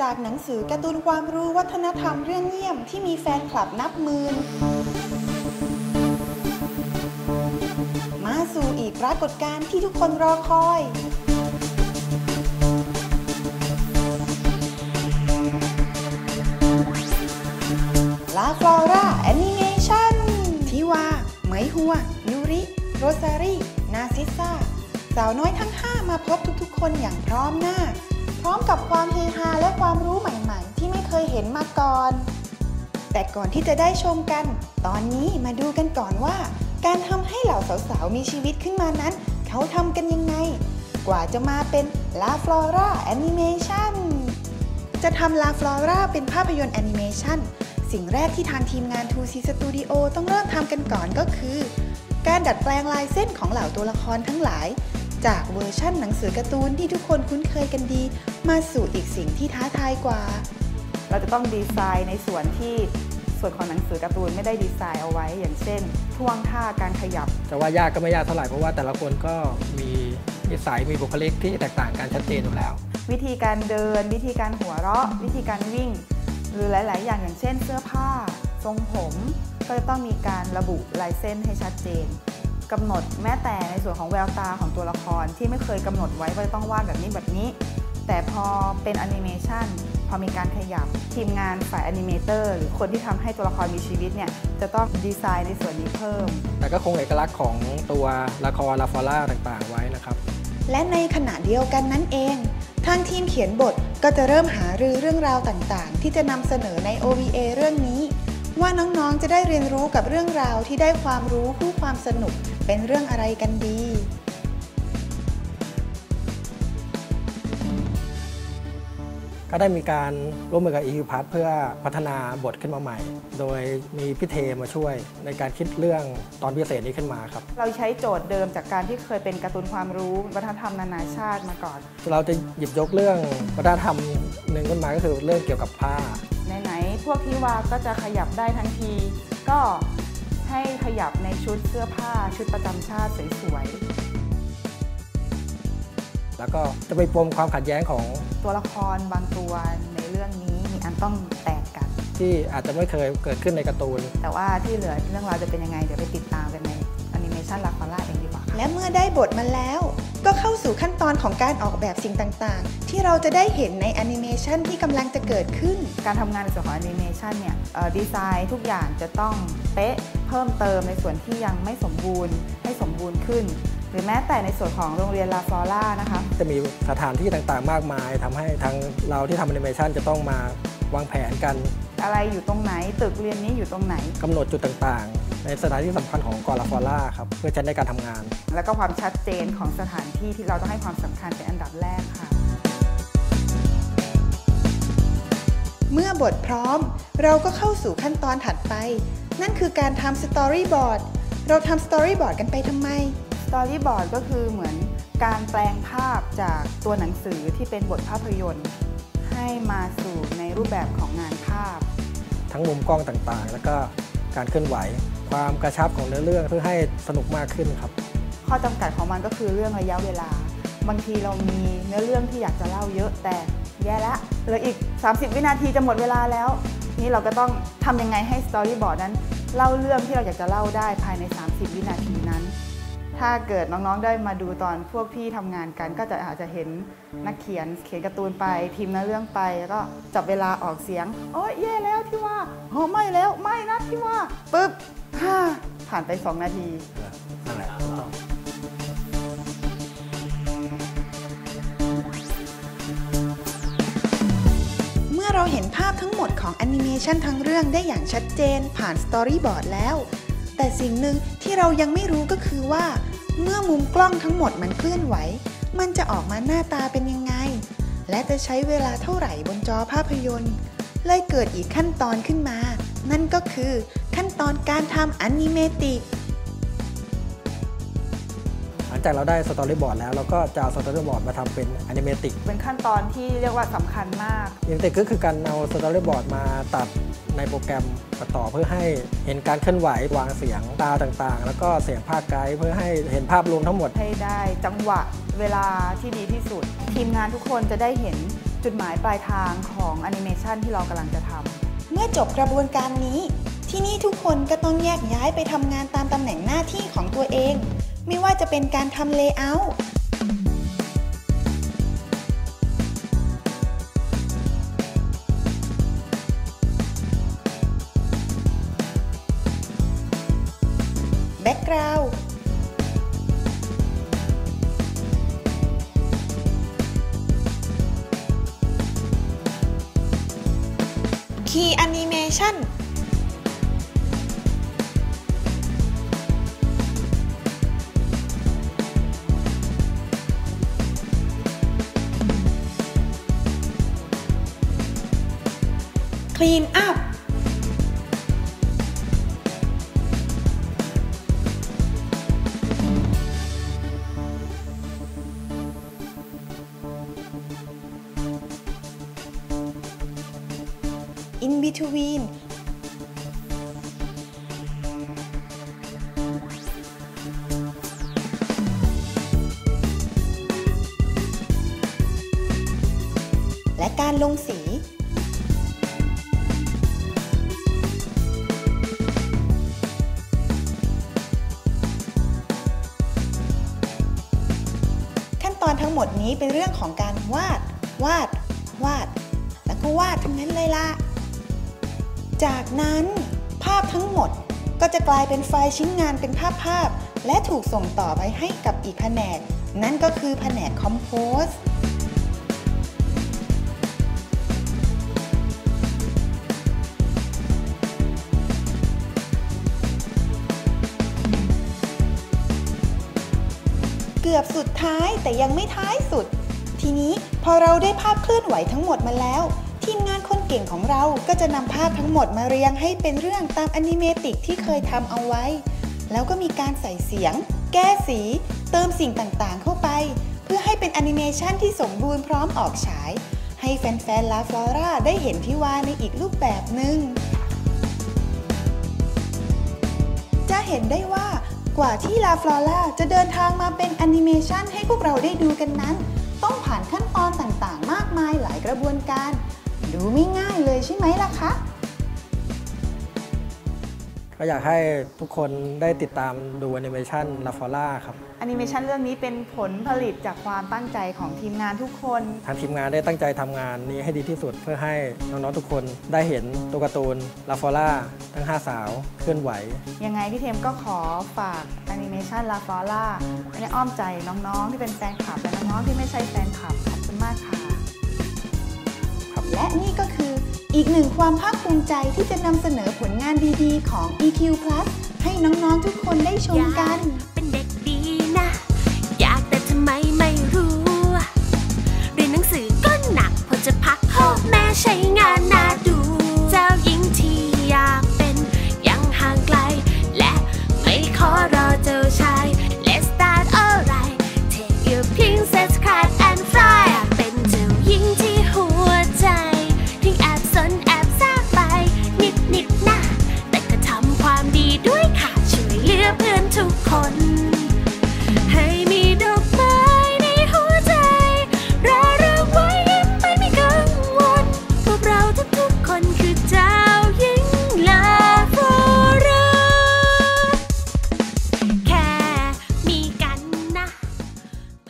จากหนังสือการ์ตูนความรู้วัฒนธรรมเรื่องเยี่ยมที่มีแฟนคลับนับหมื่นมาสู่อีกปรากฏการณ์ที่ทุกคนรอคอย ลาฟลอราแอนิเมชันทิวา ไหมฮัว ยูริ โรซารี นาซิซ่า สาวน้อยทั้ง 5 มาพบทุกๆ คนอย่างพร้อมหน้า พร้อมกับความเฮฮาและความรู้ใหม่ๆ ที่ไม่เคยเห็นมาก่อน แต่ก่อนที่จะได้ชมกัน ตอนนี้มาดูกันก่อนว่า การทำให้เหล่าสาวๆ มีชีวิตขึ้นมานั้น เขาทำกันยังไง กว่าจะมาเป็น La Flora Animation จะทำ La Flora เป็นภาพยนตร์แอนิเมชันสิ่งแรกที่ทางทีมงาน 2C Studio ต้องเริ่มทำกันก่อนก็คือ การดัดแปลงลายเส้นของเหล่าตัวละครทั้งหลาย จากเวอร์ชั่นหนังสือการ์ตูนที่ทุกคนคุ้นเคยกันดี มาสู่อีกสิ่งที่ท้าทายกว่า เราจะต้องดีไซน์ในส่วนที่ส่วนของหนังสือการ์ตูนไม่ได้ดีไซน์เอาไว้ อย่างเช่นท่วงท่าการขยับจะว่ายากก็ไม่ยากเท่าไหร่เพราะว่าแต่ละคนก็มีนิสัยมีบุคลิกที่แตกต่างกันชัดเจนอยู่แล้ว วิธีการเดิน วิธีการหัวเราะ วิธีการวิ่ง หรือหลาย ๆ อย่างอย่างเช่น เสื้อผ้า ทรงผม ก็จะต้องมีการระบุลายเส้นให้ชัดเจน กำหนดแม้แต่ในส่วนของแววตาของตัวละครที่ไม่เคยกำหนดไว้ว่าจะต้องวาดแบบนี้แบบนี้ แต่พอเป็นแอนิเมชันพอมีการขยับทีมงานฝ่ายแอนิเมเตอร์หรือคนที่ทำให้ตัวละครมีชีวิตเนี่ยจะต้องดีไซน์ในส่วนนี้เพิ่ม แต่ก็คงเอกลักษณ์ของตัวละครลาฟอล่าต่างๆไว้นะครับ และในขณะเดียวกันนั่นเองทางทีมเขียนบทก็จะเริ่มหารือเรื่องราวต่างๆ ที่จะนำเสนอใน OVA เรื่องนี้ ว่าน้องๆ จะได้เรียนรู้กับเรื่องราวที่ได้ความรู้คู่ความสนุกเป็นเรื่องอะไรกันดี ก็ได้มีการร่วมมือกับ EU p a s เพื่อพัฒนาบทขึ้นมาใหม่ โดยมีพี่เทมาช่วยในการคิดเรื่องตอนพิเศษนี้ขึ้นมาครับ เราใช้โจทย์เดิมจากการที่เคยเป็นการ์ตูนความรู้วัฒนธรรมนานาชาติมาก่อน เราจะหยิบยกเรื่องวัฒนธรรมหนึ่งขึ้นมาก็คือเรื่องเกี่ยวกับผ้า ไหนๆพวกที่วาก็จะขยับได้ทันที ก็ให้ขยับในชุดเสื้อผ้าชุดประจำชาติสวยแล้วก็จะไปปมความขัดแย้งของๆตัวละครบางตัวในเรื่องนี้มีอันต้องแตกกัน ที่อาจจะไม่เคยเกิดขึ้นในการ์ตูน แต่ว่าที่เหลือเรื่องราวจะเป็นยังไงเดี๋ยวไปติดตามกันในแอนิเมชันลาคาร่าเองดีกว่าค่ะและเมื่อได้บทมาแล้ว ก็เข้าสู่ขั้นตอนของการออกแบบสิ่งต่างๆ ที่เราจะได้เห็นในแอนิเมชันที่กำลังจะเกิดขึ้น การทำงานในส่วนของแอนิเมชันเนี่ยเอ่อดีไซน์ทุกอย่างจะต้องเป๊ะเพิ่มเติมในส่วนที่ยังไม่สมบูรณ์ให้สมบูรณ์ขึ้น หรือแม้แต่ในส่วนของโรงเรียนลาฟลอร่านะคะจะมีสถานที่ต่างๆ มากมายทำให้ทางเราที่ทำแอนิเมชันจะต้องมาวางแผนกัน อะไรอยู่ตรงไหนตึกเรียนนี้อยู่ตรงไหนกำหนดจุดต่างๆ ในสถานที่สำคัญของกอลาฟอล่าครับเพื่อใช้ในการทำงาน แล้วก็ความชัดเจนของสถานที่ที่เราต้องให้ความสำคัญเป็นอันดับแรกค่ะ เมื่อบทพร้อม เราก็เข้าสู่ขั้นตอนถัดไป นั่นคือการทำสตอรี่บอร์ดเราทำสตอรี่บอร์ดกันไปทำไม Storyboard ก็คือเหมือนการแปลงภาพจากตัวหนังสือที่เป็นบทภาพยนตร์ ให้มาสู่ในรูปแบบของงานภาพ ทั้งมุมกล้องต่างๆ แล้วก็การเคลื่อนไหว ความกระชับของเนื้อเรื่องเพื่อให้สนุกมากขึ้นครับ ข้อจำกัดของมันก็คือเรื่องระยะเวลา บางทีเรามีเนื้อเรื่องที่อยากจะเล่าเยอะแต่แย่ละเหลืออีก 30 วินาทีจะหมดเวลาแล้ว นี่เราก็ต้องทำยังไงให้สตอรี่บอร์ดนั้น เล่าเรื่องที่เราอยากจะเล่าได้ภายใน 30 วินาทีนั้น ถ้าเกิดน้องๆได้มาดูตอนพวกพี่ทำงานกัน ก็จะอาจจะเห็นนักเขียนเขียนการ์ตูนไปพิมพ์เนื้อเรื่องไปแล้วก็จับเวลาออกเสียง โอ้ยแย่แล้วที่ว่าโอ้ไม่แล้วไม่นะที่ว่าปึ๊บ ผ่านไป 2 นาทีนั่นแหละเมื่อเราเห็นภาพทั้งหมดของแอนิเมชันทั้งเรื่องได้อย่างชัดเจนผ่านสตอรี่บอร์ดแล้ว แต่สิ่งหนึ่งที่เรายังไม่รู้ก็คือว่า เมื่อมุมกล้องทั้งหมดมันเคลื่อนไหว มันจะออกมาหน้าตาเป็นยังไง และจะใช้เวลาเท่าไหร่บนจอภาพยนตร์ เลยเกิดอีกขั้นตอนขึ้นมา นั่นก็คือขั้นตอนการทำแอนิเมติกหลังจากเราได้สตอรี่บอร์ดแล้วเราก็จะเอาสตอรี่บอร์ดมาทำเป็นแอนิเมติกเป็นขั้นตอนที่เรียกว่าสำคัญมากแอนิเมติกก็คือการเอาสตอรี่บอร์ดมาตัดในโปรแกรมตัดต่อเพื่อให้เห็นการเคลื่อนไหววางเสียงตาต่างๆ แล้วก็เสียงภาคไกด์เพื่อให้เห็นภาพรวมทั้งหมด ให้ได้จังหวะเวลาที่ดีที่สุด ทีมมงานทุกคนจะได้เห็นจุดหมายปลายทางของแอนิเมชันที่เรากำลังจะทำ เมื่อจบกระบวนการนี้ ที่นี่ทุกคนก็ต้องแยกย้ายไปทำงานตามตำแหน่งหน้าที่ของตัวเอง ไม่ว่าจะเป็นการทำเลเยอร์แบ็กกราวด์ ย์แอนิเม ทวีนและการลงสี ขั้นตอนทั้งหมดนี้เป็นเรื่องของการวาด วาด วาด แล้วก็วาดทั้งนั้นเลยล่ะ จากนั้นภาพทั้งหมดก็จะกลายเป็นไฟล์ชิ้นงานเป็นภาพภาพ และถูกส่งต่อไปให้กับอีกแผนก นั่นก็คือแผนกคอมโพสเกือบสุดท้ายแต่ยังไม่ท้ายสุด ทีนี้พอเราได้ภาพเคลื่อนไหวทั้งหมดมาแล้ว ทีมงานคนเก่งของเราก็จะนำภาพทั้งหมดมาเรียงให้เป็นเรื่องตามอนิเมติกที่เคยทำเอาไว้ แล้วก็มีการใส่เสียง แก้สี เติมสิ่งต่างๆ เข้าไป เพื่อให้เป็นแอนิเมชันที่สมบูรณ์พร้อมออกฉาย ให้แฟนๆลาฟลอร่าได้เห็นที่ว่าในอีกรูปแบบหนึ่งจะเห็นได้ว่ากว่าที่ลาฟลอร่าจะเดินทางมาเป็นแอนิเมชันให้พวกเราได้ดูกันนั้น ต้องผ่านขั้นตอนต่างๆ มากมายหลายกระบวนการ ดูไม่ง่ายเลยใช่ไหมล่ะคะ ก็อยากให้ทุกคนได้ติดตามดูแอนิเมชันลาฟอล่าครับแอนิเมชันเรื่องนี้เป็นผลผลิตจากความตั้งใจของทีมงานทุกคน ทางทีมงานได้ตั้งใจทำงานนี้ให้ดีที่สุดเพื่อให้น้องๆทุกคนได้เห็นตัวการ์ตูนลาฟอล่าทั้ง 5 สาวเคลื่อนไหว ยังไงพี่เทมก็ขอฝากแอนิเมชันลาฟอล่าไว้ในอ้อมใจน้องๆ ที่เป็นแฟนคลับและน้องๆที่ไม่ใช่แฟนคลับขอบคุณมากค่ะ และนี่ก็คืออีกหนึ่งความภาคภูมิใจที่จะนำเสนอผลงานดีๆ ของ EQ Plus ให้น้องๆทุกคนได้ชมกัน เป็นเด็กดีนะ อยากแต่ทำไมไม่รู้ เรียนหนังสือก็หนักพอจะพักพ่อแม่ใช้งานน่าดู เจ้าหญิงที่อยากเป็นยังห่างไกล และไม่ขอร